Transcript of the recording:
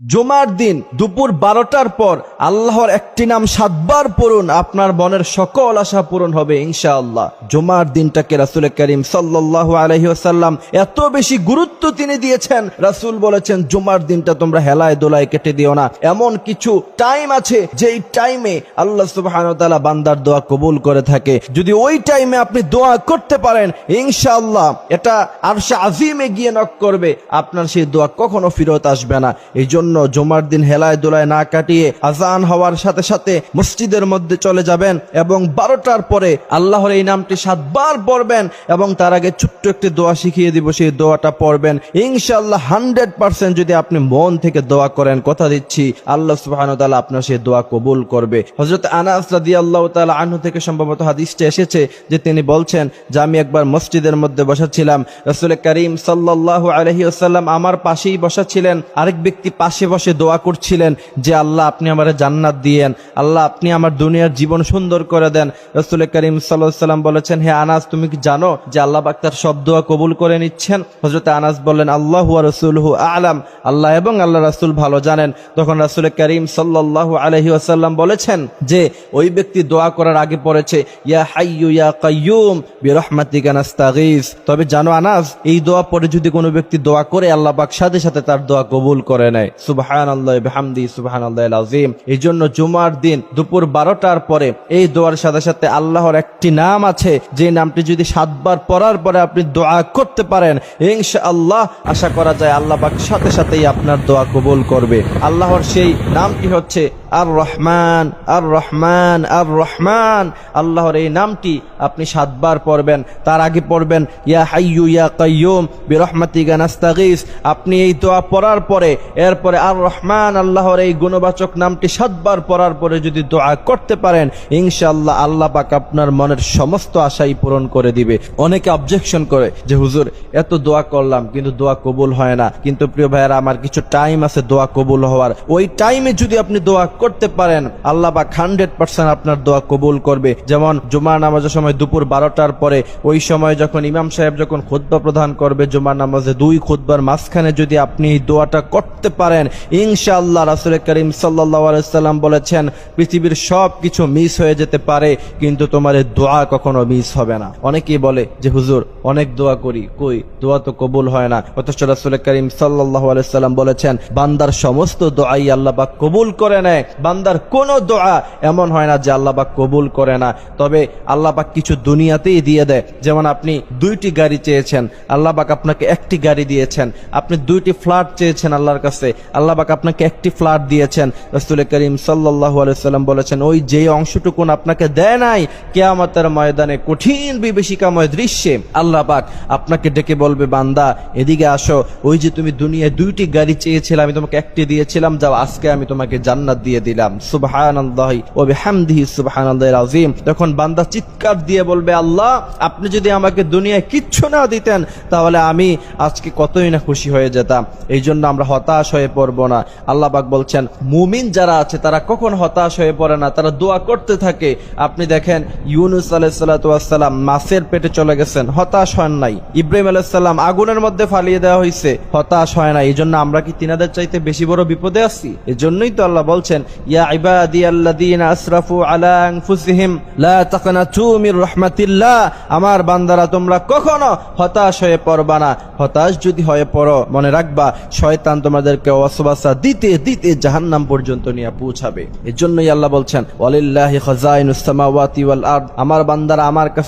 জুমার দিন, দুপুর বারোটার পর আল্লাহর একটি নাম সাতবার পড়ুন, আপনার মনের সকল আশা পূরণ হবে ইনশাআল্লাহ। জুমার দিনটাকে রাসুল করিম সাল্লাহ আলহিহাসাল্লাম এত বেশি গুরুত্ব তিনি দিয়েছেন, রাসুল বলেছেন, জুমার দিনটা তোমরা হেলায় দোলায় কেটে দিও না। এমন কিছু টাইম আছে, যেই টাইমে আল্লাহ সুবাহ বান্দার দোয়া কবুল করে থাকে। যদি ওই টাইমে আপনি দোয়া করতে পারেন, ইনশাআল্লাহ এটা আরশা আজিমে গিয়ে নক করবে, আপনার সেই দোয়া কখনো ফিরত আসবে না। এই জমার দিন হেলায় দোলায় না কাটিয়ে আজান হওয়ার সাথে সাথে মসজিদের মধ্যে চলে যাবেন এবং বারোটার পরে আল্লাহর এই নামটি সাতবার পড়বেন এবং তার আগে ছোট্ট একটি দোয়া শিখিয়ে দিব, সেই দোয়াটা পড়বেন। ইনশাআল্লাহ হান্ড্রেড পার্সেন্ট যদি আপনি মন থেকে দোয়া করেন, কথা দিচ্ছি, আল্লাহ সুবাহ তাআলা আপনার সেই দোয়া কবুল করবে। হজরত আনাস আল্লাহ তালা আনহু থেকে সম্ভবত হাদিসটা এসেছে যে তিনি বলছেন, যে আমি একবার মসজিদের মধ্যে বসাচ্ছিলাম রসুল করিম সাল্লাহ আলহি আসাল্লাম আমার পাশেই বসা ছিলেন আরেক ব্যক্তি পাশে বসে দোয়া করছিলেন যে, আল্লাহ, আপনি আমার জান্নাত দিয়েন। আল্লাহ, আপনি আমার দুনিয়ার জীবন সুন্দর করে দেন। রসুল করিম সাল্লাম বলেছেন, হে আনাস, তুমি কি জানো যে আল্লাহ পাক তার সব দোয়া কবুল করে নিচ্ছেন? হজরত আনাস বললেন, আল্লাহ রসুলহু আলাম। আল্লাহ এবং আল্লাহ রাসুল ভালো জানেন। তখন রাসুল করিম সাল্লাহ আলহি আসাল্লাম বলেছেন যে, ওই ব্যক্তি দোয়া করার আগে পড়েছে, ইয়া হাইয়ু ইয়া কাইয়ুম, বিরহমাতিকা তবে জানো আনাস, এই দোয়া পরে যদি কোনো ব্যক্তি দোয়া করে, আল্লাহ পাক সাথে সাথে তার দোয়া কবুল করে নেয়। সুবহানাল্লাহ সুবাহান আল্লাহ আজিম এই জন্য জুমার দিন দুপুর বারোটার পরে এই দোয়ার সাথে সাথে আল্লাহর একটি নাম আছে। যে নামটি যদি সাতবার পড়ার পরে আপনি দোয়া করতে পারেন, ইনশাআল্লাহ আশা করা যায় আল্লাহ পাক সাথে সাথেই আপনার দোয়া কবুল করবে। আল্লাহর সেই নামটি হচ্ছে আর রহমান আর রহমান আর রহমান আল্লাহর এই নামটি আপনি সাতবার পড়বেন, তার আগে পড়বেন, ইয়া হাইয়ু, ইয়া কাইয়ুম, বিরহমাতিকা নাস্তাগীস। আপনি এই দোয়া পড়ার পরে, এরপরে আর রহমান আল্লাহর এই গুণবাচক নামটি সাতবার পড়ার পরে যদি দোয়া করতে পারেন, ইনশাআল্লাহ আল্লাহ পাক আপনার মনের সমস্ত আশাই পূরণ করে দিবে। অনেকে অবজেকশন করে যে, হুজুর, এত দোয়া করলাম, কিন্তু দোয়া কবুল হয় না। কিন্তু প্রিয় ভাইয়েরা, আমার কিছু টাইম আছে দোয়া কবুল হওয়ার। ওই টাইমে যদি আপনি দোয়া করতে পারেন। আল্লাহ বা হান্ড্রেড পার্সেন্ট আপনার দোয়া কবুল করবে। যেমন জুমার নামাজের সময় দুপুর বারোটার পরে, ওই সময় যখন ইমাম সাহেব যখন খুদ্া প্রদান করবে, জুমার নামাজে দুই খুদ্বার মাঝখানে যদি আপনি দোয়াটা করতে পারেন, ইনশাআল্লাহ রাসুল করিম সাল্লাম বলেছেন, পৃথিবীর সব কিছু মিস হয়ে যেতে পারে, কিন্তু তোমার দোয়া কখনো মিস হবে না। অনেকেই বলে যে, হুজুর, অনেক দোয়া করি। কই? দোয়া তো কবুল হয় না। অথচ রাসুল করিম সাল্লাহ সাল্লাম বলেছেন, বান্দার সমস্ত দোয়াই আল্লাহ বা কবুল করে নেয়। বান্দার কোন দোয়া এমন হয় না যে আল্লাহ পাক কবুল করে না। তবে আল্লাহ পাক কিছু দুনিয়াতেই দিয়ে দেয়। যেমন আপনি দুইটি গাড়ি চেয়েছেন, আল্লাহ পাক আপনাকে একটি গাড়ি দিয়েছেন, আপনি দুইটি ফ্ল্যাট চেয়েছেন আল্লাহর কাছে, আল্লাহ পাক আপনাকে একটি ফ্ল্যাট দিয়েছেন। রসুল করিম সাল্লাহ সাল্লাম বলেছেন, ওই যে অংশটুকুন আপনাকে দেয় নাই, কেয়ামতের ময়দানে কঠিন বিভীষিকাময় দৃশ্যে আল্লাহ পাক আপনাকে ডেকে বলবে, বান্দা, এদিকে আসো। ওই যে তুমি দুনিয়ায় দুইটি গাড়ি চেয়েছিলে, আমি তোমাকে একটি দিয়েছিলাম, যাও, আজকে আমি তোমাকে জান্নাত দিয়ে দিলাম। সুবহান তখন বান্দা চিৎকার দিয়ে বলবে, আল্লাহ, আপনি যদি আমাকে দুনিয়ায় কিচ্ছু না দিতেন, তাহলে আমি আজকে কতই না খুশি হয়ে যেতাম। এই জন্য আমরা হতাশ হয়ে পড়ব না। আল্লাহ পাক বলছেন, মুমিন যারা আছে, তারা কখন হতাশ হয়ে পড়ে না? তারা দোয়া করতে থাকে। আপনি দেখেন, ইউনুস আলাইসাল্লাম মাছের পেটে চলে গেছেন, হতাশ হন নাই। ইব্রাহিম আলাইসাল্লাম আগুনের মধ্যে ফালিয়ে দেওয়া হয়েছে হতাশ হয় না এই জন্য আমরা কি তিনাদের চাইতে বেশি বড় বিপদে আছি? এই জন্যই তো আল্লাহ বলছেন ইয়া ইবাদি আসরাফু আলা আনফুসিহিম লা তাকনাতু মির রাহমাতিল্লাহ আমার বান্দারা, তোমরা কখনো হতাশ হয়ে পড়বা না। হতাশ যদি হয়ে পড়ো, মনে রাখবা, শয়তান তোমাদেরকে ওয়াসওয়াসা দিতে দিতে জাহান্নাম পর্যন্ত নিয়ে পৌঁছাবে। এর জন্যই আল্লাহ বলছেন, ওয়ালিল্লাহি সামাওয়াতি ওয়াল আরদ। আমার বান্দারা আমার কাছে